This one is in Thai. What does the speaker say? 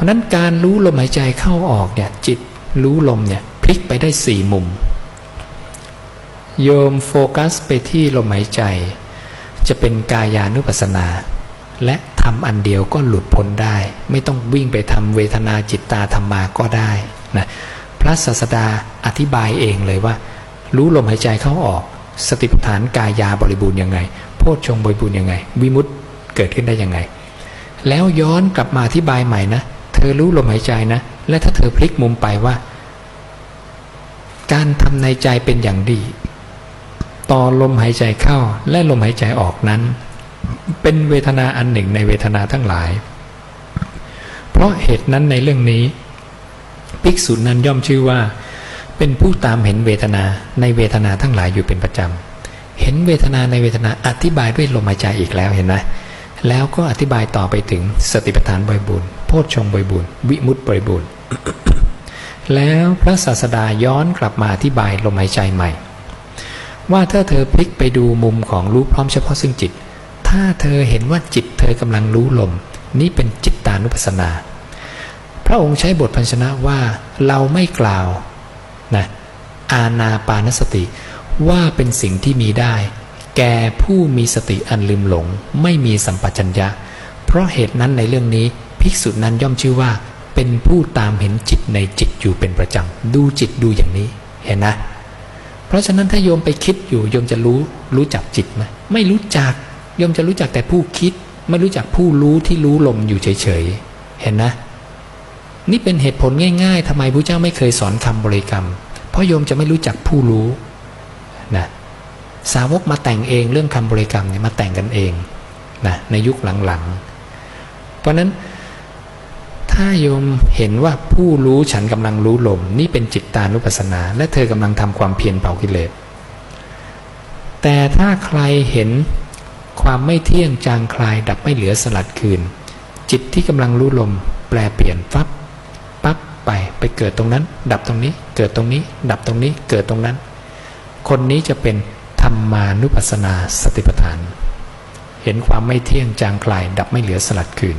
ราะนั้นการรู้ลมหายใจเข้าออกเนี่ยจิตรู้ลมเนี่ยพลิกไปได้สี่มุม โยมโฟกัสไปที่ลมหายใจ จะเป็นกายานุปัสสนา และทำอันเดียวก็หลุดพ้นได้ ไม่ต้องวิ่งไปทำเวทนาจิตตาธรรมาก็ได้นะพระศาสดาอธิบายเองเลยว่า รู้ลมหายใจเข้าออก สติปัฏฐานกายาบริบูรณ์ยังไง โพชฌงบริบูรณ์ยังไง วิมุตติเกิดขึ้นได้ยังไง แล้วย้อนกลับมาอธิบายใหม่นะ ธอรู้ลมหายใจนะ และถ้าเธอพลิกมุมไปว่า การทำในใจเป็นอย่างดี ต่อลมหายใจเข้าและลมหายใจออกนั้น เป็นเวทนาอันหนึ่งในเวทนาทั้งหลาย เพราะเหตุนั้นในเรื่องนี้ ภิกษุนั้นย่อมชื่อว่า เป็นผู้ตามเห็นเวทนาในเวทนาทั้งหลายอยู่เป็นประจำเห็นเวทนาในเวทนาอธิบายด้วยลมหายใจอีกแล้วเห็นไหม แล้วก็อธิบายต่อไปถึงสติปัฏฐานบริบูรณ์โพชฌงค์บริบูรณ์วิมุตติบริบูรณ์แล้วพระศาสดาย้อนกลับมาอธิบายลมหายใจใหม่ ว่าถ้าเธอพลิกไปดูมุมของรู้พร้อมเฉพาะซึ่งจิต ถ้าเธอเห็นว่าจิตเธอกำลังรู้ลม นี่เป็นจิตตานุปัสสนา พระองค์ใช้บทพันชนะว่าเราไม่กล่าวนะอาณาปานสติว่าเป็นสิ่งที่มีได้ แก่ผู้มีสติอันลืมหลง ไม่มีสัมปชัญญะ เพราะเหตุนั้นในเรื่องนี้ ภิกษุนั้นย่อมชื่อว่า เป็นผู้ตามเห็นจิตในจิตอยู่เป็นประจำดูจิตดูอย่างนี้เห็นนะ เพราะฉะนั้นถ้าโยมไปคิดอยู่โยมจะรู้รู้จักจิตไหมไม่รู้จักโยมจะรู้จักแต่ผู้คิด ไม่รู้จักผู้รู้ที่รู้ลมอยู่เฉยๆเห็นนะ นี่เป็นเหตุผลง่าย ๆทำไมพระเจ้าไม่เคยสอนคำบริกรรม เพราะโยมจะไม่รู้จักผู้รู้นะ สาวกมาแต่งเองเรื่องคำบริกรรมเนี่ยมาแต่งกันเองนะในยุคหลังๆ เพราะฉะนั้นถ้าโยมเห็นว่าผู้รู้ฉันกำลังรู้ลม นี่เป็นจิตตานุปัสสนา และเธอกำลังทำความเพียรเผากิเลสแต่ถ้าใครเห็นความไม่เที่ยงจางคลายดับไม่เหลือสลัดคืน จิตที่กำลังรู้ลม แปลเปลี่ยนฟับปั๊บไปไปเกิดตรงนั้น ดับตรงนี้ เกิดตรงนี้ ดับตรงนี้เกิดตรงนั้น คนนี้จะเป็น ธรรมานุปัสสนาสติปัฏฐาน เห็นความไม่เที่ยงจางคลายดับไม่เหลือสลัดคืน